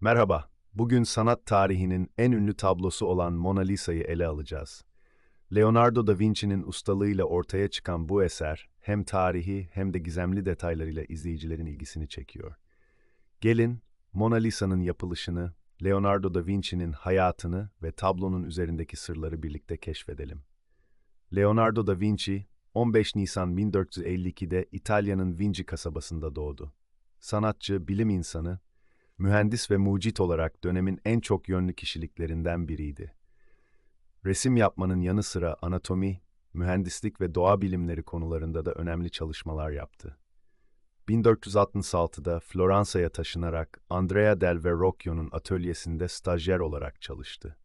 Merhaba, bugün sanat tarihinin en ünlü tablosu olan Mona Lisa'yı ele alacağız. Leonardo da Vinci'nin ustalığıyla ortaya çıkan bu eser, hem tarihi hem de gizemli detaylarıyla izleyicilerin ilgisini çekiyor. Gelin, Mona Lisa'nın yapılışını, Leonardo da Vinci'nin hayatını ve tablonun üzerindeki sırları birlikte keşfedelim. Leonardo da Vinci, 15 Nisan 1452'de İtalya'nın Vinci kasabasında doğdu. Sanatçı, bilim insanı, mühendis ve mucit olarak dönemin en çok yönlü kişiliklerinden biriydi. Resim yapmanın yanı sıra anatomi, mühendislik ve doğa bilimleri konularında da önemli çalışmalar yaptı. 1466'da Floransa'ya taşınarak Andrea del Verrocchio'nun atölyesinde stajyer olarak çalıştı.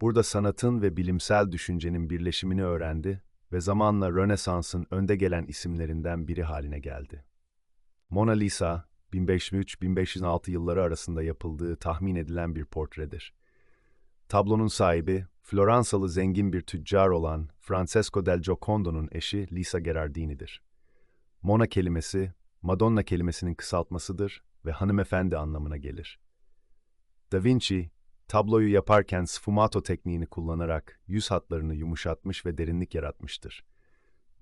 Burada sanatın ve bilimsel düşüncenin birleşimini öğrendi ve zamanla Rönesans'ın önde gelen isimlerinden biri haline geldi. Mona Lisa, 1503-1506 yılları arasında yapıldığı tahmin edilen bir portredir. Tablonun sahibi, Floransalı zengin bir tüccar olan Francesco del Giocondo'nun eşi Lisa Gherardini'dir. Mona kelimesi, Madonna kelimesinin kısaltmasıdır ve hanımefendi anlamına gelir. Da Vinci, tabloyu yaparken sfumato tekniğini kullanarak yüz hatlarını yumuşatmış ve derinlik yaratmıştır.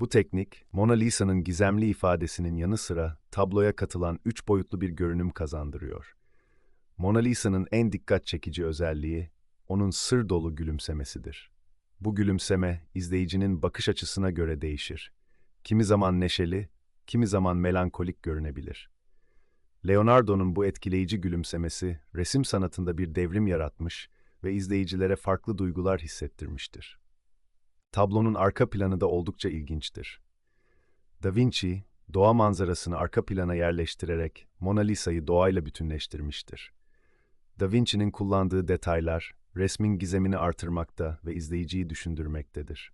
Bu teknik, Mona Lisa'nın gizemli ifadesinin yanı sıra tabloya katılan üç boyutlu bir görünüm kazandırıyor. Mona Lisa'nın en dikkat çekici özelliği, onun sır dolu gülümsemesidir. Bu gülümseme, izleyicinin bakış açısına göre değişir. Kimi zaman neşeli, kimi zaman melankolik görünebilir. Leonardo'nun bu etkileyici gülümsemesi, resim sanatında bir devrim yaratmış ve izleyicilere farklı duygular hissettirmiştir. Tablonun arka planı da oldukça ilginçtir. Da Vinci, doğa manzarasını arka plana yerleştirerek Mona Lisa'yı doğayla bütünleştirmiştir. Da Vinci'nin kullandığı detaylar, resmin gizemini artırmakta ve izleyiciyi düşündürmektedir.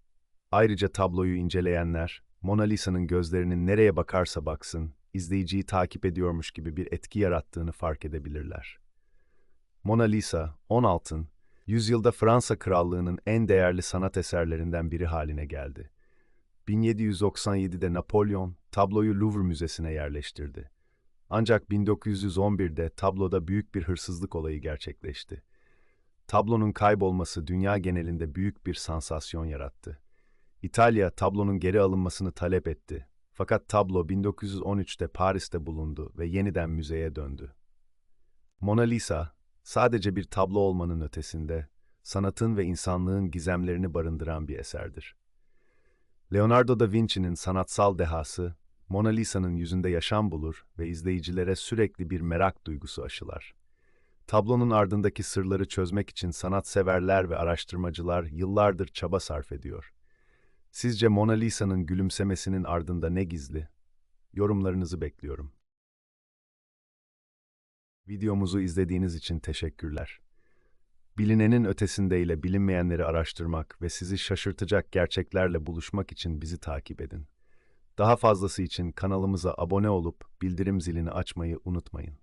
Ayrıca tabloyu inceleyenler, Mona Lisa'nın gözlerinin nereye bakarsa baksın, izleyiciyi takip ediyormuş gibi bir etki yarattığını fark edebilirler. Mona Lisa, 10 altın, yüzyılda Fransa Krallığı'nın en değerli sanat eserlerinden biri haline geldi. 1797'de Napolyon tabloyu Louvre Müzesi'ne yerleştirdi. Ancak 1911'de tabloda büyük bir hırsızlık olayı gerçekleşti. Tablonun kaybolması dünya genelinde büyük bir sansasyon yarattı. İtalya tablonun geri alınmasını talep etti. Fakat tablo 1913'te Paris'te bulundu ve yeniden müzeye döndü. Mona Lisa, sadece bir tablo olmanın ötesinde, sanatın ve insanlığın gizemlerini barındıran bir eserdir. Leonardo da Vinci'nin sanatsal dehası, Mona Lisa'nın yüzünde yaşam bulur ve izleyicilere sürekli bir merak duygusu aşılar. Tablonun ardındaki sırları çözmek için sanatseverler ve araştırmacılar yıllardır çaba sarf ediyor. Sizce Mona Lisa'nın gülümsemesinin ardında ne gizli? Yorumlarınızı bekliyorum. Videomuzu izlediğiniz için teşekkürler. Bilinenin ötesindeyle bilinmeyenleri araştırmak ve sizi şaşırtacak gerçeklerle buluşmak için bizi takip edin. Daha fazlası için kanalımıza abone olup bildirim zilini açmayı unutmayın.